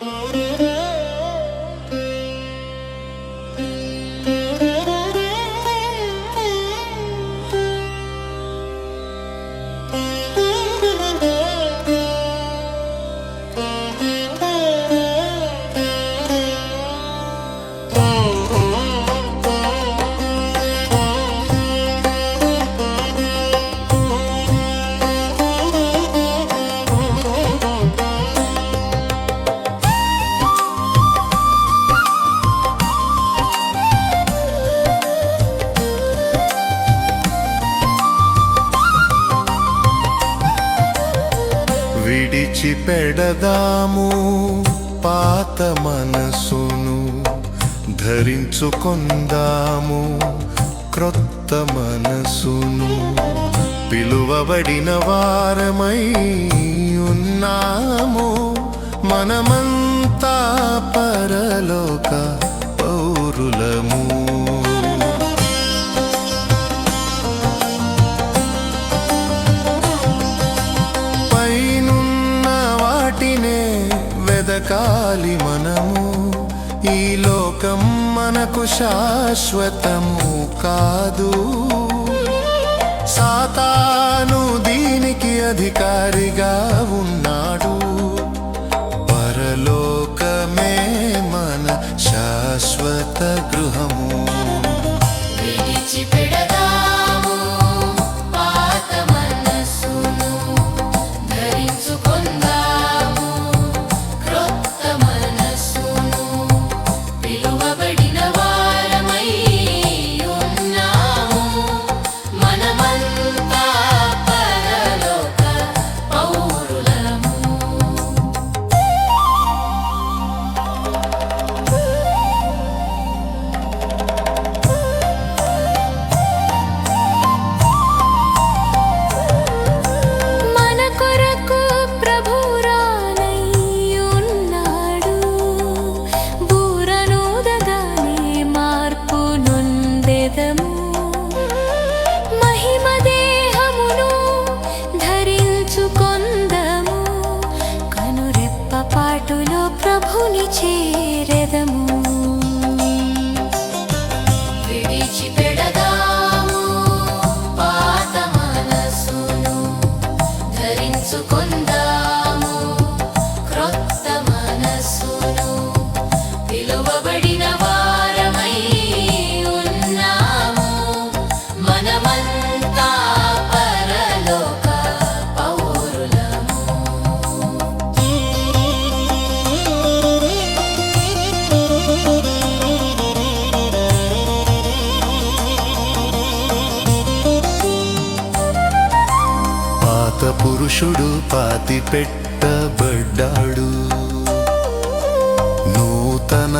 Müzik విడిచిపెడదాము పాత మనసును ధరించుకొందాము క్రొత్త మనసును పిలువబడిన వారమై ఉన్నాము మనమంతా పరలోక వెదకాలి మనము ఈ లోకం మనకు శాశ్వతము కాదు. సాతాను దీనికి అధికారిగా ఉన్నాడు. নিচে పాత పురుషుడు పాతి పెట్టబడ్డాడు. నూతన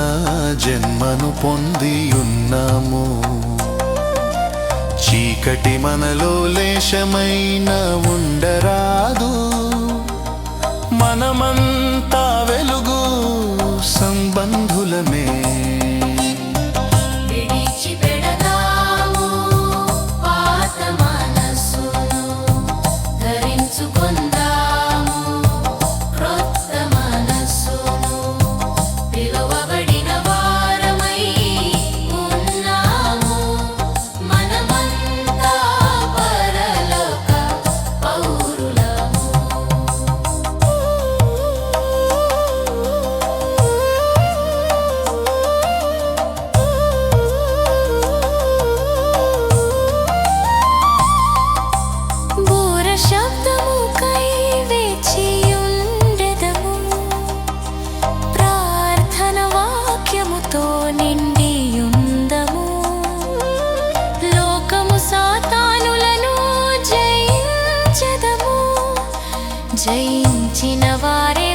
జన్మను పొంది ఉన్నాము చీకటి మనలో లేశమైన ఉండరాదు. మనమంత పిలువబడిన జయించిన వారే